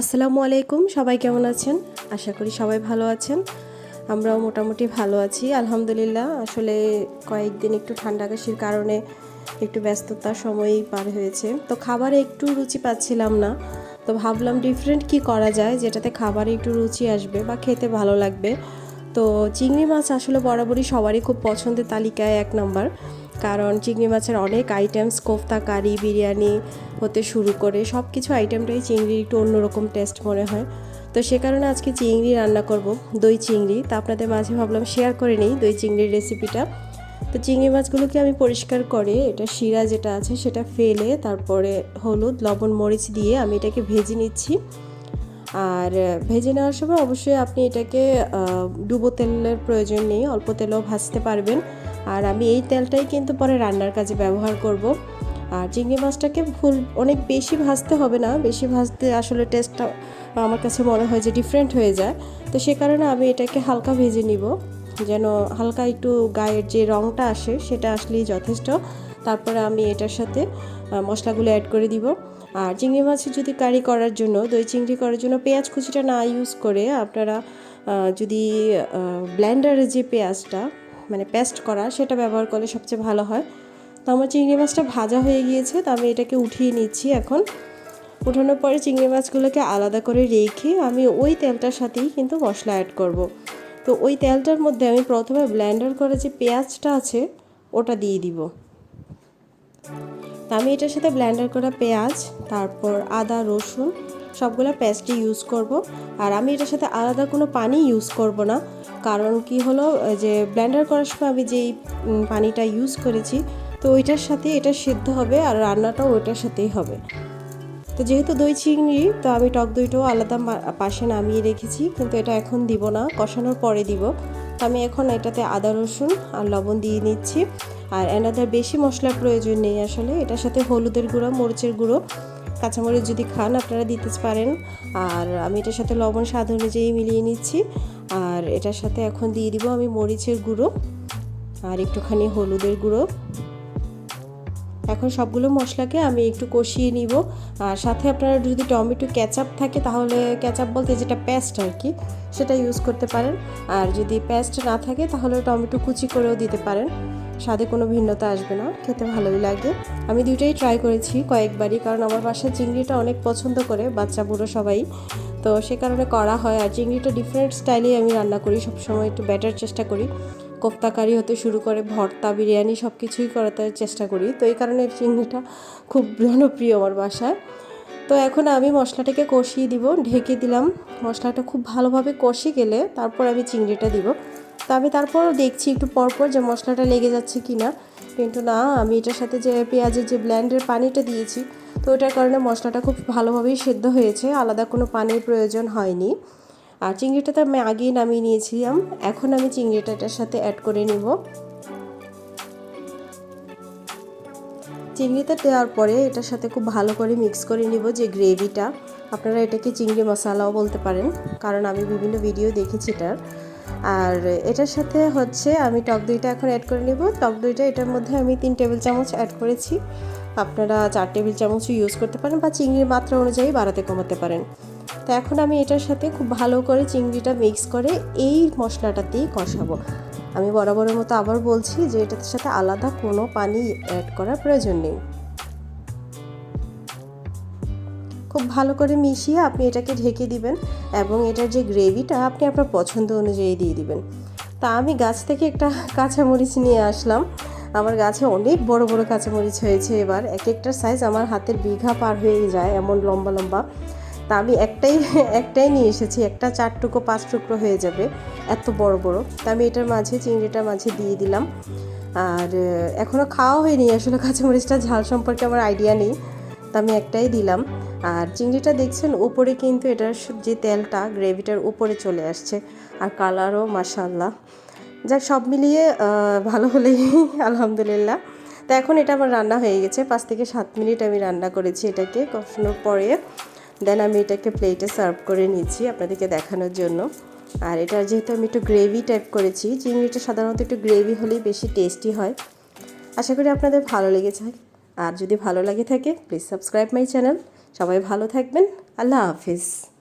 আসসালামু আলাইকুম, সবাই কেমন আছেন? আশা করি সবাই ভালো আছেন। আমরাও মোটামুটি ভালো আছি, আলহামদুলিল্লাহ। আসলে কয়েকদিন একটু ঠান্ডা কাশির কারণে একটু ব্যস্ততার সময়ই পার হয়েছে। তো খাবারে একটু রুচি পাচ্ছিলাম না। তো ভাবলাম ডিফারেন্ট কি করা যায়, যেটাতে খাবারে একটু রুচি আসবে বা খেতে ভালো লাগবে। তো চিংড়ি মাছ আসলে বরাবরই সবারই খুব পছন্দের তালিকায় এক নম্বর। কারণ চিংড়ি মাছের অনেক আইটেমস কোফতা কারি বিরিয়ানি হতে শুরু করে সব কিছু আইটেমটাই চিংড়ির একটু অন্যরকম টেস্ট মনে হয়। তো সে কারণে আজকে চিংড়ি রান্না করব, দই চিংড়ি। তা আপনাদের মাঝে ভাবলাম শেয়ার করে নিই দই চিংড়ির রেসিপিটা তো চিংড়ি মাছগুলোকে আমি পরিষ্কার করে এটা শিরা যেটা আছে সেটা ফেলে তারপরে হলুদ, লবণ, মরিচ দিয়ে আমি এটাকে ভেজে নিচ্ছি। আর ভেজে নেওয়ার সময় অবশ্যই আপনি এটাকে ডুবো তেলের প্রয়োজন নেই, অল্প তেলেও ভাজতে পারবেন। আর আমি এই তেলটাই কিন্তু পরে রান্নার কাজে ব্যবহার করব। আর চিংড়ি মাছটাকে ফুল অনেক বেশি ভাজতে হবে না, বেশি ভাজতে আসলে টেস্টটা আমার কাছে মনে হয় যে ডিফারেন্ট হয়ে যায়। তো সে কারণে আমি এটাকে হালকা ভেজে নিব, যেন হালকা একটু গায়ের যে রঙটা আসে সেটা আসলেই যথেষ্ট। তারপরে আমি এটার সাথে মশলাগুলো অ্যাড করে দিব। আর চিংড়ি মাছের যদি কারি করার জন্য, দই চিংড়ি করার জন্য পেঁয়াজ কুচিটা না ইউজ করে আপনারা যদি ব্ল্যান্ডারের যে পেঁয়াজটা মানে পেস্ট করা, সেটা ব্যবহার করলে সবচেয়ে ভালো হয়। তো আমার চিংড়ি মাছটা ভাজা হয়ে গিয়েছে, তো আমি এটাকে উঠিয়ে নিচ্ছি এখন। উঠানোর পরে চিংড়ি মাছগুলোকে আলাদা করে রেখে আমি ওই তেলটার সাথেই কিন্তু মশলা অ্যাড করব। তো ওই তেলটার মধ্যে আমি প্রথমে ব্ল্যান্ডার করে যে পেঁয়াজটা আছে, ওটা দিয়ে দিব। আমি এটার সাথে ব্ল্যান্ডার করা পেঁয়াজ, তারপর আদা, রসুন সবগুলো পেস্টই ইউজ করব। আর আমি এটার সাথে আলাদা কোনো পানি ইউজ করব না। কারণ কি হলো যে ব্ল্যান্ডার করার সময় আমি যেই পানিটা ইউজ করেছি, তো ওইটার সাথে এটা সিদ্ধ হবে আর রান্নাটাও ওইটার সাথেই হবে। তো যেহেতু দই চিংড়ি, তো আমি টক দইটাও আলাদা পাশে নামিয়ে রেখেছি, কিন্তু এটা এখন দিব না, কষানোর পরে দিব। তো আমি এখন এটাতে আদা, রসুন আর লবণ দিয়ে নিচ্ছি। আর এনাদার বেশি মশলার প্রয়োজন নেই আসলে, এটার সাথে হলুদের গুঁড়ো, মরিচের গুঁড়ো কাঁচামরিচ যদি খান, আপনারা দিতে পারেন। আর আমি এটার সাথে লবণ স্বাদ অনুযায়ী মিলিয়ে নিচ্ছি। আর এটার সাথে এখন দিয়ে দিব আমি মরিচের গুঁড়ো আর একটুখানি হলুদের গুঁড়ো। এখন সবগুলো মশলাকে আমি একটু কষিয়ে নিব। আর সাথে আপনারা যদি টমেটো ক্যাচাপ থাকে, তাহলে ক্যাচাপ বলতে যেটা পেস্ট আর কি, সেটা ইউজ করতে পারেন। আর যদি পেস্ট না থাকে, তাহলে টমেটো কুচি করেও দিতে পারেন। স্বাদে কোনো ভিন্নতা আসবে না, খেতে ভালোই লাগে। আমি দুইটাই ট্রাই করেছি কয়েকবারই, কারণ আমার বাসায় চিংড়িটা অনেক পছন্দ করে, বাচ্চা বুড়ো সবাই। তো সে কারণে করা হয়, আর চিংড়িটা ডিফারেন্ট স্টাইলেই আমি রান্না করি, সবসময় একটু ব্যাটার চেষ্টা করি। কোফতা কারি হতে শুরু করে ভর্তা, বিরিয়ানি সব কিছুই করাতে চেষ্টা করি। তো এই কারণে চিংড়িটা খুব জনপ্রিয় আমার বাসায়। তো এখন আমি মশলাটাকে কষিয়ে দিব, ঢেকে দিলাম। মশলাটা খুব ভালোভাবে কষে গেলে তারপর আমি চিংড়িটা দিব। তো আমি তারপর দেখছি একটু পরপর যে মশলাটা লেগে যাচ্ছে কি না কিন্তু না, আমি এটার সাথে যে পেঁয়াজের যে ব্ল্যান্ডের পানিটা দিয়েছি, তো ওটার কারণে মশলাটা খুব ভালোভাবেই সেদ্ধ হয়েছে, আলাদা কোনো পানির প্রয়োজন হয়নি। আর চিংড়িটা তো আমি আগেই নামিয়ে নিয়েছিলাম, এখন আমি চিংড়িটা এটার সাথে অ্যাড করে নিব। চিংড়িটা দেওয়ার পরে এটার সাথে খুব ভালো করে মিক্স করে নিব যে গ্রেভিটা আপনারা এটাকে চিংড়ি মশলাও বলতে পারেন, কারণ আমি বিভিন্ন ভিডিও দেখেছি এটার। আর এটার সাথে হচ্ছে আমি টক দইটা এখন অ্যাড করে নেব। টক দইটা এটার মধ্যে আমি তিন টেবিল চামচ অ্যাড করেছি। আপনারা চার টেবিল চামচও ইউজ করতে পারেন বা চিংড়ির মাত্রা অনুযায়ী বাড়াতে কমাতে পারেন। তো এখন আমি এটার সাথে খুব ভালো করে চিংড়িটা মিক্স করে এই মশলাটাতেই কষাবো। আমি বরাবরের মতো আবার বলছি যে এটার সাথে আলাদা কোনো পানি অ্যাড করার প্রয়োজন নেই। খুব ভালো করে মিশিয়ে আপনি এটাকে ঢেকে দিবেন এবং এটার যে গ্রেভিটা আপনি আপনার পছন্দ অনুযায়ী দিয়ে দিবেন। তা আমি গাছ থেকে একটা কাঁচামরিচ নিয়ে আসলাম। আমার গাছে অনেক বড় বড় কাঁচামরিচ হয়েছে এবার। এক একটার সাইজ আমার হাতের বিঘা পার হয়ে যায়, এমন লম্বা লম্বা। তা আমি একটাই একটাই নিয়ে এসেছি। একটা চার টুকরো, পাঁচ টুকরো হয়ে যাবে, এত বড় বড়। তা আমি এটার মাঝে, চিংড়িটার মাঝে দিয়ে দিলাম। আর এখনও খাওয়া হয়নি। আসলে কাঁচামরিচটা ঝাল সম্পর্কে আমার আইডিয়া নেই। তা আমি একটাই দিলাম। আর চিংড়িটা দেখছেন, উপরে কিন্তু এটার যে তেলটা গ্রেভিটার উপরে চলে আসছে। আর কালারও মাসাল্লাহ যাক, সব মিলিয়ে ভালো হলেই আলহামদুলিল্লাহ। তো এখন এটা আমার রান্না হয়ে গেছে। পাঁচ থেকে সাত মিনিট আমি রান্না করেছি এটাকে কষানোর পরে। দেন আমি এটাকে প্লেটে সার্ভ করে নিচ্ছি আপনাদেরকে দেখানোর জন্য। আর এটা যেহেতু আমি একটু গ্রেভি টাইপ করেছি, চিংড়িটা সাধারণত একটু গ্রেভি হলেই বেশি টেস্টি হয়। আশা করি আপনাদের ভালো লেগেছে। আর যদি ভালো লাগে থাকে প্লিজ সাবস্ক্রাইব মাই চ্যানেল সবাই ভালো থাকবেন। আল্লাহ হাফিজ।